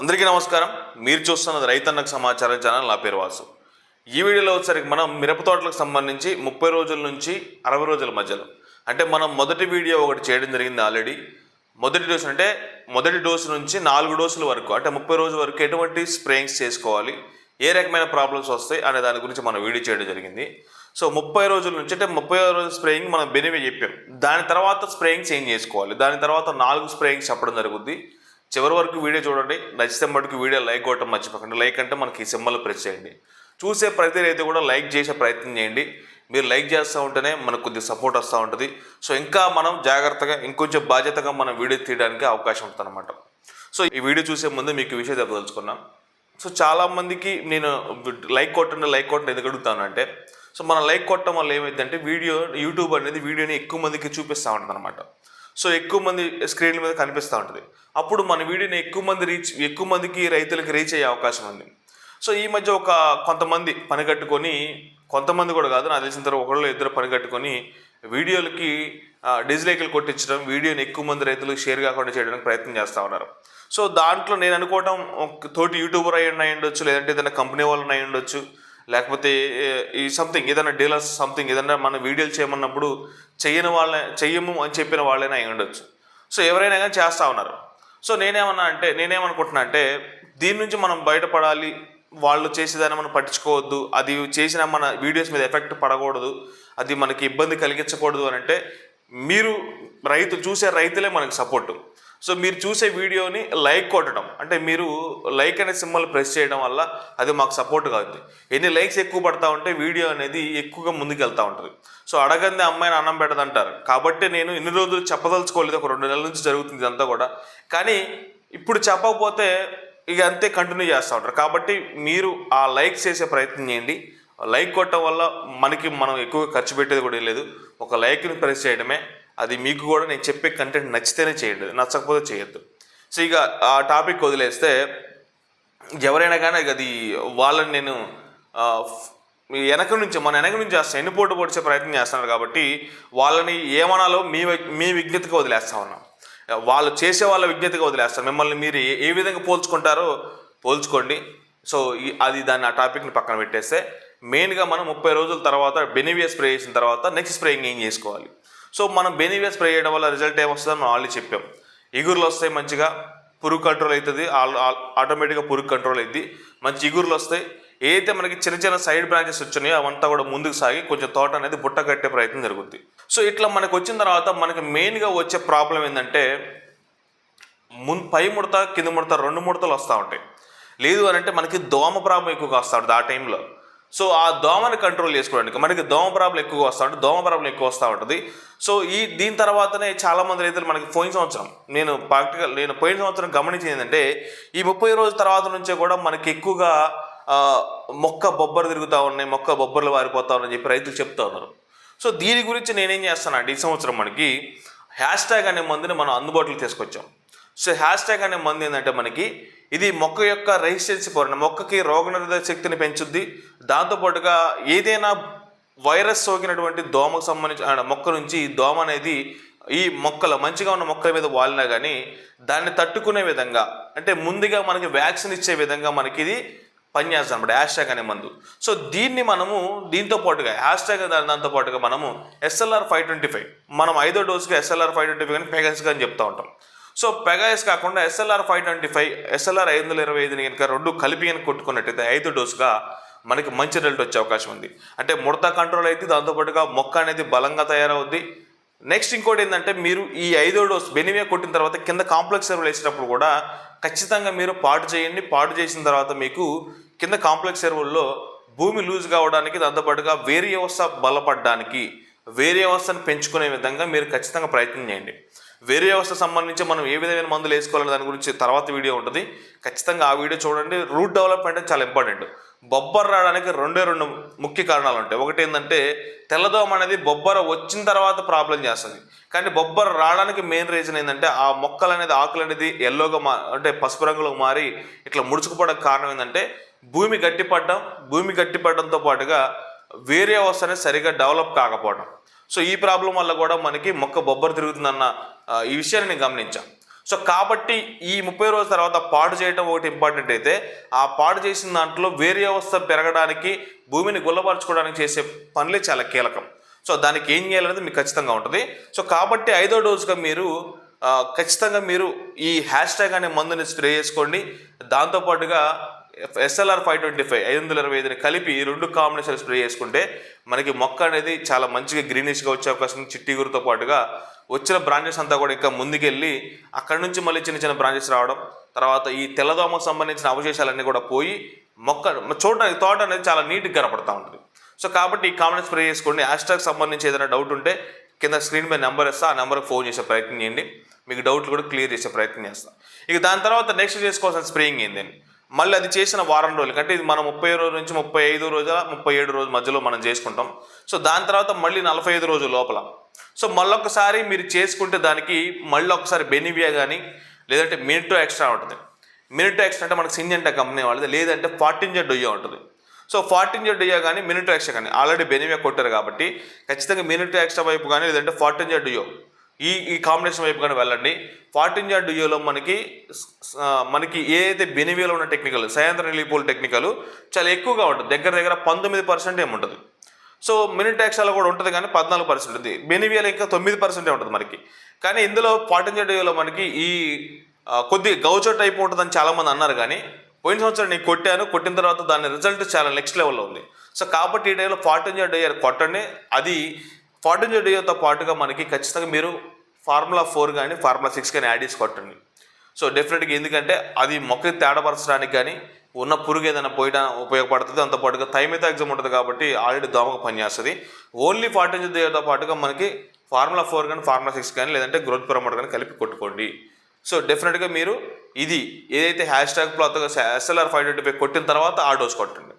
అందరికీ నమస్కారం. మీరు చూస్తున్నది రైతన్నకు సమాచారం ఛానల్. నా పేరు వాసు. ఈ వీడియోలో వచ్చేసరికి మనం మిరప తోటలకు సంబంధించి ముప్పై రోజుల నుంచి అరవై రోజుల మధ్యలో అంటే మనం మొదటి వీడియో ఒకటి చేయడం జరిగింది ఆల్రెడీ. మొదటి డోసు అంటే మొదటి డోసు నుంచి నాలుగు డోసుల వరకు అంటే ముప్పై రోజుల వరకు ఎటువంటి స్ప్రేయింగ్స్ చేసుకోవాలి ఏ రకమైన ప్రాబ్లమ్స్ వస్తాయి అనే దాని గురించి మనం వీడియో చేయడం జరిగింది. సో ముప్పై రోజుల నుంచి అంటే ముప్పై రోజుల స్ప్రేయింగ్ మనం బెనివే చెప్పాం. దాని తర్వాత స్ప్రేయింగ్ చేంజ్ చేసుకోవాలి? దాని తర్వాత నాలుగు స్ప్రేయింగ్స్ చెప్పడం జరుగుద్ది. చివరి వరకు వీడియో చూడండి. నచ్చితే మటుకు వీడియో లైక్ కొట్టడం మర్చిపోకండి. లైక్ అంటే మనకి ఈ సింబల్ ప్రెస్ చేయండి. చూసే ప్రతి రైతు కూడా లైక్ చేసే ప్రయత్నం చేయండి. మీరు లైక్ చేస్తూ ఉంటేనే మనకు కొద్దిగా సపోర్ట్ వస్తూ ఉంటుంది. సో ఇంకా మనం జాగ్రత్తగా ఇంకొంచెం బాధ్యతగా మనం వీడియో తీయడానికి అవకాశం ఉంటుంది అనమాట సో ఈ వీడియో చూసే ముందు మీకు విషయం చెప్పదలుచుకున్నాం. సో చాలా మందికి నేను లైక్ కొట్టండి లైక్ కొట్టండి ఎందుకు అడుగుతాను అంటే సో మనం లైక్ కొట్టడం వల్ల ఏమైందంటే వీడియో యూట్యూబ్ అనేది వీడియోని ఎక్కువ మందికి చూపిస్తూ ఉంటుంది అనమాట సో ఎక్కువ మంది స్క్రీన్ల మీద కనిపిస్తూ ఉంటుంది. అప్పుడు మన వీడియోని ఎక్కువ మంది రీచ్ ఎక్కువ మందికి రైతులకి రీచ్ అయ్యే అవకాశం ఉంది. సో ఈ మధ్య ఒక కొంతమంది పని కట్టుకొని కొంతమంది కూడా కాదు నాకు తెలిసిన తర్వాత ఒకళ్ళు ఇద్దరు పని కట్టుకొని వీడియోలకి డిజిలైకులు కొట్టించడం వీడియోని ఎక్కువ మంది రైతులకు షేర్ కాకుండా చేయడానికి ప్రయత్నం చేస్తూ ఉన్నారు. సో దాంట్లో నేను అనుకోవటం ఒక తోటి యూట్యూబర్ అయి ఉండొచ్చు లేదంటే ఏదైనా కంపెనీ వాళ్ళు అయి ఉండొచ్చు లేకపోతే ఈ సంథింగ్ ఏదైనా డీలర్స్ సంథింగ్ ఏదైనా మనం వీడియోలు చేయమన్నప్పుడు చేయని వాళ్ళ చెయ్యము అని చెప్పిన వాళ్ళైనా అయి ఉండొచ్చు. సో ఎవరైనా కానీ చేస్తూ ఉన్నారు. సో నేనేమన్నా అంటే నేనేమనుకుంటున్నా అంటే దీని నుంచి మనం బయటపడాలి వాళ్ళు చేసేదాన్ని మనం పట్టించుకోవద్దు అది చేసిన మన వీడియోస్ మీద ఎఫెక్ట్ పడకూడదు అది మనకి ఇబ్బంది కలిగించకూడదు అని అంటే మీరు రైతు చూసే రైతులే మనకి సపోర్టు సో మీరు చూసే వీడియోని లైక్ కొట్టడం. అంటే మీరు లైక్ అనే సింబల్ ప్రెస్ చేయడం వల్ల అది మాకు సపోర్ట్ కాదు ఎన్ని లైక్స్ ఎక్కువ పడతా ఉంటే వీడియో అనేది ఎక్కువగా ముందుకు వెళ్తూ ఉంటుంది. సో అడగంది అమ్మాయిని అన్నం పెడదంటారు. కాబట్టి నేను ఇన్ని రోజులు చెప్పదలుచుకోలేదు. ఒక రెండు నెలల నుంచి జరుగుతుంది ఇదంతా కూడా. కానీ ఇప్పుడు చెప్పకపోతే ఇక అంతే కంటిన్యూ చేస్తూ ఉంటారు. కాబట్టి మీరు ఆ లైక్ చేసే ప్రయత్నం చేయండి. లైక్ కొట్టడం వల్ల మనకి మనం ఎక్కువ ఖర్చు పెట్టేది కూడా లేదు. ఒక లైక్ని ప్రెస్ చేయడమే. అది మీకు కూడా నేను చెప్పే కంటెంట్ నచ్చితేనే చేయండి నచ్చకపోతే చేయొద్దు. సో ఇక ఆ టాపిక్ వదిలేస్తే ఎవరైనా కానీ అది వాళ్ళని నేను వెనక నుంచి మన వెనక నుంచి ఆ శనిపోటు పొడిచే ప్రయత్నం చేస్తున్నారు కాబట్టి వాళ్ళని ఏమనాలో మీ మీ విజ్ఞతగా వదిలేస్తా ఉన్నాం. వాళ్ళు చేసే వాళ్ళ విజ్ఞతగా వదిలేస్తారు. మిమ్మల్ని మీరు ఏ- విధంగా పోల్చుకుంటారో పోల్చుకోండి. సో అది దాన్ని ఆ టాపిక్ని పక్కన పెట్టేస్తే మెయిన్గా మనం ముప్పై రోజుల తర్వాత బెనివియా స్ప్రే చేసిన తర్వాత నెక్స్ట్ స్ప్రేయింగ్ ఏం చేసుకోవాలి? సో మనం బెనివియా స్ప్రే చేయడం వల్ల రిజల్ట్ ఏమొస్తుందో మనం ఆల్రెడీ చెప్పాం. ఇగురులు వస్తాయి మంచిగా పురుగు కంట్రోల్ అవుతుంది ఆటోమేటిక్గా పురుగు కంట్రోల్ అవుతుంది మంచి ఇగురులు వస్తాయి. ఏదైతే మనకి చిన్న చిన్న సైడ్ బ్రాంచెస్ వచ్చినాయో అవంతా కూడా ముందుకు సాగి కొంచెం తోట అనేది బుట్ట కట్టే ప్రయత్నం జరుగుద్ది. సో ఇట్లా మనకు వచ్చిన తర్వాత మనకి మెయిన్గా వచ్చే ప్రాబ్లం ఏంటంటే ముందు పై ముడత కింద ముడత రెండు ముడతలు వస్తూ ఉంటాయి. లేదు అని అంటే మనకి దోమ ప్రాబ్లం ఎక్కువగా వస్తూ ఉంటుంది ఆ టైంలో. సో ఆ దోమని కంట్రోల్ చేసుకోవడానికి మనకి దోమ ప్రాబ్లం ఎక్కువగా వస్తూ ఉంటుంది దోమ ప్రాబ్లం ఎక్కువ వస్తూ ఉంటుంది. సో ఈ దీని తర్వాతనే చాలామంది రైతులు మనకి పోయిన సంవత్సరం నేను ప్రాక్టికల్ నేను పోయిన సంవత్సరం గమనించింది ఏంటంటే ఈ ముప్పై రోజుల తర్వాత నుంచే కూడా మనకి ఎక్కువగా మొక్క బొబ్బరు తిరుగుతూ ఉన్నాయి మొక్క బొబ్బర్లు వారిపోతా ఉన్నాయని చెప్పి రైతులు చెప్తా ఉన్నారు. సో దీని గురించి నేనేం చేస్తానంటే ఈ సంవత్సరం మనకి హ్యాష్ ట్యాగ్ అనే మందుని మనం అందుబాటులో తీసుకొచ్చాం. సో హ్యాష్ ట్యాగ్ అనే మంది ఏంటంటే మనకి ఇది మొక్క యొక్క రెసిస్టెన్సీ పవర్ మొక్కకి రోగనిరోధక శక్తిని పెంచుద్ది. దాంతోపాటుగా ఏదైనా వైరస్ సోకినటువంటి దోమకు సంబంధించిన మొక్క నుంచి ఈ దోమ అనేది ఈ మొక్కల మంచిగా ఉన్న మొక్కల మీద వాలినా కానీ దాన్ని తట్టుకునే విధంగా అంటే ముందుగా మనకి వ్యాక్సిన్ ఇచ్చే విధంగా మనకి ఇది పనిచేస్తుంది అనమాట హ్యాష్ ట్యాగ్ అనే మందు. సో దీన్ని మనము దీంతో పాటుగా హ్యాష్ ట్యాగ్ దాని దాంతో పాటుగా మనము ఎస్ఎల్ఆర్ ఫైవ్ ట్వంటీ ఫైవ్ మనం ఐదో డోస్కి ఎస్ఎల్ఆర్ ఫైవ్ ట్వంటీ ఫైవ్ కానీ పెగస్ అని చెప్తా ఉంటాం. సో పెగాయస్ కాకుండా SLR five twenty five SLR ఐదు వందల ఇరవై ఐదుని కనుక రెండు కలిపి కనుక కొట్టుకున్నట్టయితే ఐదు డోసుగా మనకి మంచి రిజల్ట్ వచ్చే అవకాశం ఉంది. అంటే ముడత కంట్రోల్ అయితే దాంతోపాటుగా మొక్క అనేది బలంగా తయారవుద్ది. నెక్స్ట్ ఇంకోటి ఏంటంటే మీరు ఈ ఐదో డోస్ బెనివియా కొట్టిన తర్వాత కింద కాంప్లెక్స్ ఎరువులు వేసినప్పుడు కూడా ఖచ్చితంగా మీరు పాటు చేయండి. పాటు చేసిన తర్వాత మీకు కింద కాంప్లెక్స్ ఎరువుల్లో భూమి లూజ్ కావడానికి దాంతోపాటుగా వేరే వ్యవస్థ బలపడడానికి వేరే వ్యవస్థను పెంచుకునే విధంగా మీరు ఖచ్చితంగా ప్రయత్నం చేయండి. వేరే వ్యవస్థ సంబంధించి మనం ఏ విధమైన మందులు వేసుకోవాలని దాని గురించి తర్వాత వీడియో ఉంటుంది. ఖచ్చితంగా ఆ వీడియో చూడండి. రూట్ డెవలప్మెంట్ చాలా ఇంపార్టెంట్. బొబ్బర రావడానికి రెండే రెండు ముఖ్య కారణాలు ఉంటాయి. ఒకటి ఏంటంటే తెల్లదోమ అనేది బొబ్బర వచ్చిన తర్వాత ప్రాబ్లం చేస్తుంది. కానీ బొబ్బర రావడానికి మెయిన్ రీజన్ ఏంటంటే ఆ మొక్కలు అనేది ఆకులు అనేది ఎల్లోగా మా అంటే పసుపు రంగులో మారి ఇట్లా ముడుచుకుపోవడానికి కారణం ఏంటంటే భూమి గట్టిపడడం భూమి గట్టిపడడంతో పాటుగా వేరే వ్యవస్థ అనేది సరిగా డెవలప్ కాకపోవడం. సో ఈ ప్రాబ్లం వల్ల కూడా మనకి మొక్క బొబ్బరు తిరుగుతుందన్న ఈ విషయాన్ని నేను గమనించాను సో కాబట్టి ఈ ముప్పై రోజుల తర్వాత పాడు చేయడం ఒకటి ఇంపార్టెంట్ అయితే ఆ పాడు చేసిన దాంట్లో వేరే వ్యవస్థ పెరగడానికి భూమిని గుల్లపరచుకోవడానికి చేసే పనులే చాలా కీలకం. సో దానికి ఏం చేయాలనేది మీకు ఖచ్చితంగా ఉంటుంది. సో కాబట్టి ఐదో డోసుగా మీరు ఖచ్చితంగా మీరు ఈ హ్యాష్ ట్యాగ్ అనే మందుని స్ప్రే చేసుకోండి. దాంతోపాటుగా ఎస్ఎల్ఆర్ ఫైవ్ ట్వంటీ ఫైవ్ ఐదు వందల ఇరవై ఐదుని కలిపి ఈ రెండు కాంబినేషన్ స్ప్రే చేసుకుంటే మనకి మొక్క అనేది చాలా మంచిగా గ్రీనిష్గా వచ్చే అవకాశం చిట్టిగురితో పాటుగా వచ్చిన బ్రాంచెస్ అంతా కూడా ఇంకా ముందుకెళ్ళి అక్కడ నుంచి మళ్ళీ చిన్న చిన్న బ్రాంచెస్ రావడం తర్వాత ఈ తెల్లదోమకు సంబంధించిన అవశేషాలన్నీ కూడా పోయి మొక్క చూడడానికి తోట అనేది చాలా నీట్గా కనపడతా ఉంటుంది. సో కాబట్టి ఈ కామెంట్ స్ప్రే చేసుకోండి. హ్యాష్టాగ్ సంబంధించి ఏదైనా డౌట్ ఉంటే కింద స్క్రీన్ మీద నెంబర్ ఇస్తా. ఆ నెంబర్కి ఫోన్ చేసే ప్రయత్నం చేయండి. మీకు డౌట్లు కూడా క్లియర్ చేసే ప్రయత్నం చేస్తాను ఇక దాని తర్వాత నెక్స్ట్ చేసుకోవాల్సిన స్ప్రేయింగ్ ఏంటండి మళ్ళీ అది చేసిన వారం రోజులు. అంటే ఇది మనం ముప్పై రోజుల నుంచి ముప్పై ఐదు రోజుల ముప్పై ఏడు రోజుల మధ్యలో మనం చేసుకుంటాం. సో దాని తర్వాత మళ్ళీ నలభై ఐదు రోజుల లోపల. సో మళ్ళొకసారి మీరు చేసుకుంటే దానికి మళ్ళీ ఒకసారి బెనివియా కానీ లేదంటే మినిట్ ఎక్స్ట్రా ఉంటుంది. మినిట్ ఎక్స్ట్రా అంటే మనకి సింజెంటా కంపెనీ వాళ్ళది లేదంటే ఫార్టీన్ జెడ్ డొయ్యో ఉంటుంది. సో ఫార్టీన్ జెడ్ డొయ్యో కానీ మినిట్ ఎక్స్ట్రా కానీ ఆల్రెడీ బెనివియా కొట్టారు కాబట్టి ఖచ్చితంగా మినిట్ ఎక్స్ట్రా వైపు కానీ లేదంటే ఫార్టీన్ జెడ్ డొయ్యో ఈ ఈ కాంబినేషన్ వైపు కానీ వెళ్ళండి. ఫార్టీన్ జెడ్ డొయ్యోలో మనకి మనకి ఏదైతే బెనివియాలో ఉన్న టెక్నికల్ సయాంత్ర రిలీపోల్ టెక్నికల్ చాలా ఎక్కువగా ఉంటుంది. దగ్గర దగ్గర పంతొమ్మిది పర్సెంట్ ఏముంటుంది సో మినిట్ కూడా ఉంటుంది కానీ పద్నాలుగు పర్సెంట్ ఉంది. బెనివియాలో ఇంకా తొమ్మిది పర్సెంటే ఉంటుంది మనకి. కానీ ఇందులో ఫార్టీన్ జెడ్లో మనకి ఈ కొద్ది గౌచో టైప్ ఉంటుందని చాలామంది అన్నారు కానీ పోయిన సంవత్సరం నేను కొట్టాను. కొట్టిన తర్వాత దాని రిజల్ట్ చాలా నెక్స్ట్ లెవెల్లో ఉంది. సో కాబట్టి ఈ టైంలో ఫార్టీన్ జెడ్ కొట్టండి. అది ఫార్టీన్ జెడ్ పాటుగా మనకి ఖచ్చితంగా మీరు ఫార్ములా ఫోర్ కానీ ఫార్ములా సిక్స్ కానీ యాడ్ చేసుకోవటండి. కొట్టండి సో డెఫినెట్గా ఎందుకంటే అది మొక్కకి తేడపరచడానికి కానీ ఉన్న పురుగు ఏదైనా పోయడా ఉపయోగపడుతుంది. అంతపాటుగా పాటుగా ఎగ్జామ్ ఉంటుంది కాబట్టి ఆల్రెడీ దోమకు పనిచేస్తుంది. ఓన్లీ ఫార్టీన్ జెడ్తో పాటుగా మనకి ఫార్ములా ఫోర్ కానీ ఫార్ములా సిక్స్ కానీ లేదంటే గ్రోత్ ప్రమోట్ కానీ కలిపి కొట్టుకోండి. సో డెఫినెట్గా మీరు ఇది ఏదైతే హ్యాష్ ట్యాగ్ ప్లాత్గా ఎస్ఎల్ఆర్ ఫైవ్ ట్వంటీ ఫైవ్ కొట్టిన తర్వాత ఆ డోస్ కొట్టండి.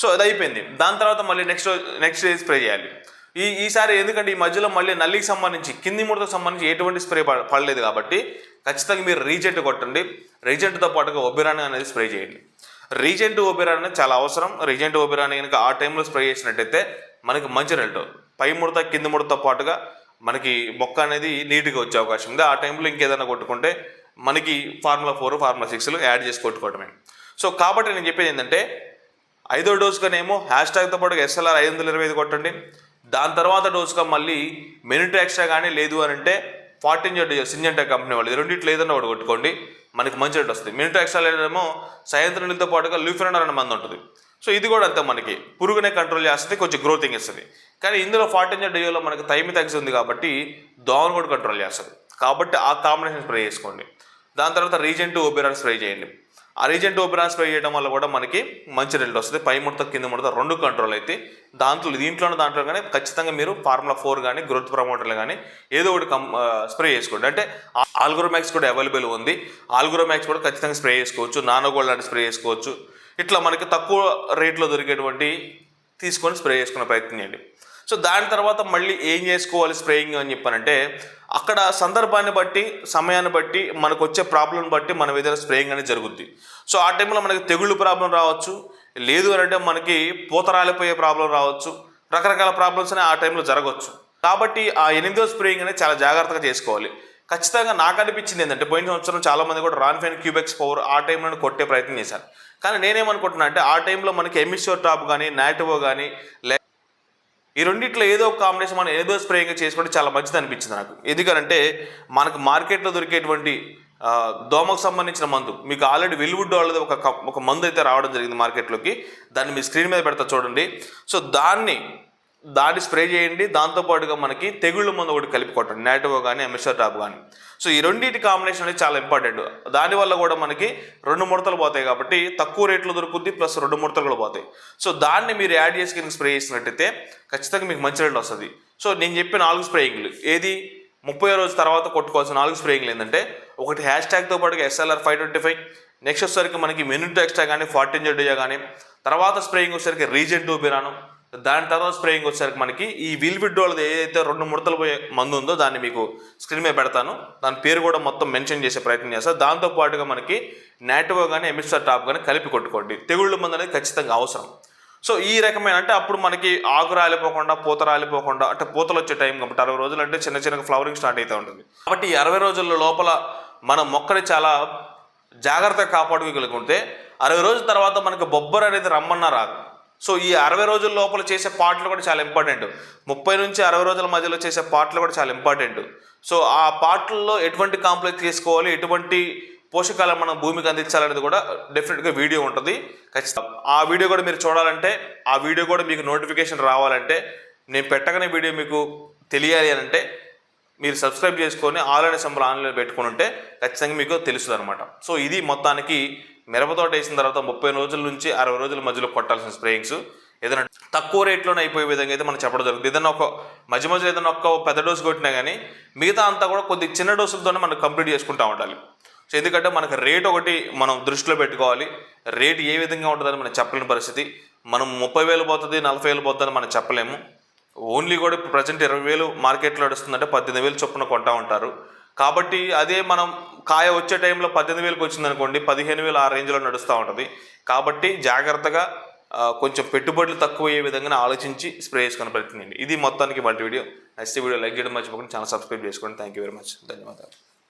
సో అది అయిపోయింది. దాని తర్వాత మళ్ళీ నెక్స్ట్ నెక్స్ట్ డే స్ప్రే చేయాలి? ఈ ఈసారి ఎందుకంటే ఈ మధ్యలో మళ్ళీ నల్లికి సంబంధించి కింది ముడతకు సంబంధించి ఎటువంటి స్ప్రే పడలేదు కాబట్టి ఖచ్చితంగా మీరు రీజెంట్ కొట్టండి. రీజెంట్తో పాటుగా ఒబిరాన్ అనేది స్ప్రే చేయండి. రీజెంట్ ఓబిరాన్ అనేది చాలా అవసరం. రీజెంట్ ఓబిరాన్ కనుక ఆ టైంలో స్ప్రే చేసినట్టయితే మనకి మంచి రిజల్ట్ పై ముడత కింది ముడతతో పాటుగా మనకి మొక్క అనేది నీట్గా వచ్చే అవకాశం ఉంది. ఆ టైంలో ఇంకేదైనా కొట్టుకుంటే మనకి ఫార్ములా ఫోర్ ఫార్ములా సిక్స్లు యాడ్ చేసి కొట్టుకోవటమే. సో కాబట్టి నేను చెప్పేది ఏంటంటే ఐదో డోసుగానేమో హ్యాష్ ట్యాగ్తో పాటు ఎస్ఎల్ఆర్ ఐదు వందల ఇరవై ఐదు కొట్టండి. దాని తర్వాత డోసుగా మళ్ళీ మినిట్ ఎక్స్ట్రా కానీ లేదు అని అంటే ఫార్టీన్ జెడ్ సింజెంటా కంపెనీ వాళ్ళు. ఈ రెండిట్లో ఏదన్నా ఒకటి కొట్టుకోండి మనకి మంచి రేట్ వస్తుంది. మినిట్ ఎక్స్ట్రా లేదేమో సాయంత్రం నీళ్ళతో పాటుగా లూఫినర్ అనే మంది ఉంటుంది. సో ఇది కూడా అంతే మనకి. పురుగునే కంట్రోల్ చేస్తుంది కొంచెం గ్రోతింగ్ ఇస్తుంది. కానీ ఇందులో ఫార్టీన్ జెడ్ డియోలో మనకి తైమి తగ్గి ఉంది కాబట్టి దోమను కూడా కంట్రోల్ చేస్తుంది. కాబట్టి ఆ కాంబినేషన్ స్ప్రే చేసుకోండి. దాని తర్వాత రీజెంట్ ఓబిరాన్ స్ప్రే చేయండి. ఆ రీజెంట్ ఓబిరాన్ స్ప్రే చేయడం వల్ల కూడా మనకి మంచి రిజల్ట్ వస్తుంది. పై ముడత కింద ముడత రెండు కంట్రోల్ అయితే దాంట్లో దీంట్లోనే దాంట్లో కానీ ఖచ్చితంగా మీరు ఫార్ములా ఫోర్ కానీ గ్రోత్ ప్రమోటర్లు కానీ ఏదో ఒకటి కం స్ప్రే చేసుకోండి. అంటే ఆల్గ్రోమాక్స్ కూడా అవైలబుల్ ఉంది. ఆల్గ్రోమాక్స్ కూడా ఖచ్చితంగా స్ప్రే చేసుకోవచ్చు. నానో గోల్డ్ లాంటి స్ప్రే చేసుకోవచ్చు. ఇట్లా మనకి తక్కువ రేట్లో దొరికేటువంటి తీసుకొని స్ప్రే చేసుకునే ప్రయత్నం చేయండి. సో దాని తర్వాత మళ్ళీ ఏం చేసుకోవాలి స్ప్రేయింగ్ అని చెప్పానంటే అక్కడ సందర్భాన్ని బట్టి సమయాన్ని బట్టి మనకు వచ్చే ప్రాబ్లం బట్టి మనం ఏదైనా స్ప్రేయింగ్ అనేది జరుగుద్ది. సో ఆ టైంలో మనకి తెగుళ్ళు ప్రాబ్లం రావచ్చు లేదు అని అంటే మనకి పూత రాలిపోయే ప్రాబ్లం రావచ్చు రకరకాల ప్రాబ్లమ్స్ అనేవి ఆ టైంలో జరగవచ్చు కాబట్టి ఆ ఎనిమిదో స్ప్రేయింగ్ అనేది చాలా జాగ్రత్తగా చేసుకోవాలి. ఖచ్చితంగా నాకు అనిపించింది ఏంటంటే పోయిన సంవత్సరం చాలా మంది కూడా రాన్ఫెన్ క్యూబెక్స్ పవర్ ఆ టైంలో కొట్టే ప్రయత్నం చేశారు. కానీ నేనేమనుకుంటున్నా అంటే ఆ టైంలో మనకి ఎమిషోర్ టాప్ కానీ నాటివో కానీ ఈ రెండిట్లో ఏదో ఒక కాంబినేషన్ మనం ఏదో స్ప్రేయింగ్ చేసుకుంటే చాలా మంచిది అనిపించింది నాకు. ఎందుకంటే మనకు మార్కెట్లో దొరికేటువంటి దోమకు సంబంధించిన మందు మీకు ఆల్రెడీ విల్వుడ్ వాళ్ళది ఒక ఒక మందు అయితే రావడం జరిగింది మార్కెట్లోకి దాన్ని మీ స్క్రీన్ మీద పెడతా చూడండి. సో దాన్ని దాన్ని స్ప్రే చేయండి. దాంతోపాటుగా మనకి తెగుళ్ళ మందు ఒకటి కలిపి కొట్టండి. నాటో కానీ ఎంఎస్ఆర్ టాప్ కానీ సో ఈ రెండింటి కాంబినేషన్ అనేది చాలా ఇంపార్టెంట్ దానివల్ల కూడా మనకి రెండు ముడతలు పోతాయి కాబట్టి తక్కువ రేట్లో దొరుకుద్ది ప్లస్ రెండు ముడతలు కూడా పోతాయి. సో దాన్ని మీరు యాడ్ చేసి కింద స్ప్రే చేసినట్టయితే ఖచ్చితంగా మీకు మంచి రేట్ వస్తుంది. సో నేను చెప్పిన నాలుగు స్ప్రేయింగ్లు ఏది? ముప్పై రోజు తర్వాత కొట్టుకోవాల్సిన నాలుగు స్ప్రేయింగ్లు ఏంటంటే ఒకటి హ్యాష్ ట్యాగ్తో పాటుగా SLR five twenty five next వచ్చేసరికి మనకి మినిట్ ఎక్స్ట్రా కానీ ఫార్టీన్ జెడ్యా కానీ తర్వాత స్ప్రేయింగ్ వచ్చేసరికి రీజెంట్ ఊపిరాను దాని తర్వాత స్ప్రేయింగ్ వచ్చేసరికి మనకి ఈ విల్విడ్ వాళ్ళది ఏదైతే రెండు ముడతలు పోయే మందు ఉందో దాన్ని మీకు స్క్రీన్ మీద పెడతాను. దాని పేరు కూడా మొత్తం మెన్షన్ చేసే ప్రయత్నం చేస్తాను దాంతో పాటుగా మనకి నాటివో కానీ ఎమిస్టర్ టాప్ కానీ కలిపి కొట్టుకోండి. తెగుళ్ళ మందు అనేది ఖచ్చితంగా అవసరం. సో ఈ రకమైన అంటే అప్పుడు మనకి ఆకు రాలిపోకుండా పూత రాలిపోకుండా అంటే పూతలు వచ్చే టైం కాబట్టి అరవై రోజులు అంటే చిన్న చిన్న ఫ్లవరింగ్ స్టార్ట్ అవుతూ ఉంటుంది. కాబట్టి ఈ అరవై రోజుల లోపల మన మొక్కని చాలా జాగ్రత్తగా కాపాడుకోగలుగుంటే అరవై రోజుల తర్వాత మనకు బొబ్బర్ అనేది రమ్మన్నా రాదు. సో ఈ అరవై రోజుల లోపల చేసే పాటలు కూడా చాలా ఇంపార్టెంట్. ముప్పై నుంచి అరవై రోజుల మధ్యలో చేసే పాటలు కూడా చాలా ఇంపార్టెంట్. సో ఆ పాటల్లో ఎటువంటి కాంప్లెక్స్ తీసుకోవాలి ఎటువంటి పోషకాలు మనం భూమికి అందించాలనేది కూడా డెఫినెట్గా వీడియో ఉంటుంది. ఖచ్చితంగా. ఆ వీడియో కూడా మీరు చూడాలంటే ఆ వీడియో కూడా మీకు నోటిఫికేషన్ రావాలంటే నేను పెట్టగానే వీడియో మీకు తెలియాలి అని అంటే మీరు సబ్స్క్రైబ్ చేసుకొని ఆల్రెడీ సంబల్ ఆన్లైన్ పెట్టుకుని ఉంటే ఖచ్చితంగా మీకు తెలుస్తుంది అనమాట సో ఇది మొత్తానికి మిరపతోట వేసిన తర్వాత ముప్పై రోజుల నుంచి అరవై రోజుల మధ్యలో కొట్టాల్సిన స్ప్రేయింగ్స్. ఏదైనా తక్కువ రేట్లోనే అయిపోయే విధంగా అయితే మనం చెప్పడం జరుగుతుంది. ఏదైనా ఒక మధ్య మధ్యలో ఏదైనా ఒక పెద్ద డోసు కొట్టినా కానీ మిగతా అంతా కూడా కొద్ది చిన్న డోసులతోనే మనం కంప్లీట్ చేసుకుంటూ ఉండాలి. సో ఎందుకంటే మనకు రేట్ ఒకటి మనం దృష్టిలో పెట్టుకోవాలి. రేట్ ఏ విధంగా ఉంటుందని మనం చెప్పలేని పరిస్థితి. మనం ముప్పై వేలు పోతుంది నలభై వేలు పోతుందని మనం చెప్పలేము. ఓన్లీ కూడా ఇప్పుడు ప్రజెంట్ ఇరవై వేలు మార్కెట్లో నడుస్తుందంటే పద్దెనిమిది వేలు చొప్పున కొంటా ఉంటారు. కాబట్టి అదే మనం కాయ వచ్చే టైంలో పద్దెనిమిది వేలకు వచ్చింది అనుకోండి పదిహేను వేలు ఆ రేంజ్లో నడుస్తూ ఉంటుంది. కాబట్టి జాగ్రత్తగా కొంచెం పెట్టుబడులు తక్కువ అయ్యే విధంగా ఆలోచించి స్ప్రే చేసుకుని ప్రయత్నండి ఇది మొత్తానికి multi video. Next video like చేయడం మర్చిపోకుండా. ఛానల్ సబ్స్క్రైబ్ చేసుకోండి. థ్యాంక్ యూ వెరీ మచ్ ధన్యవాదాలు.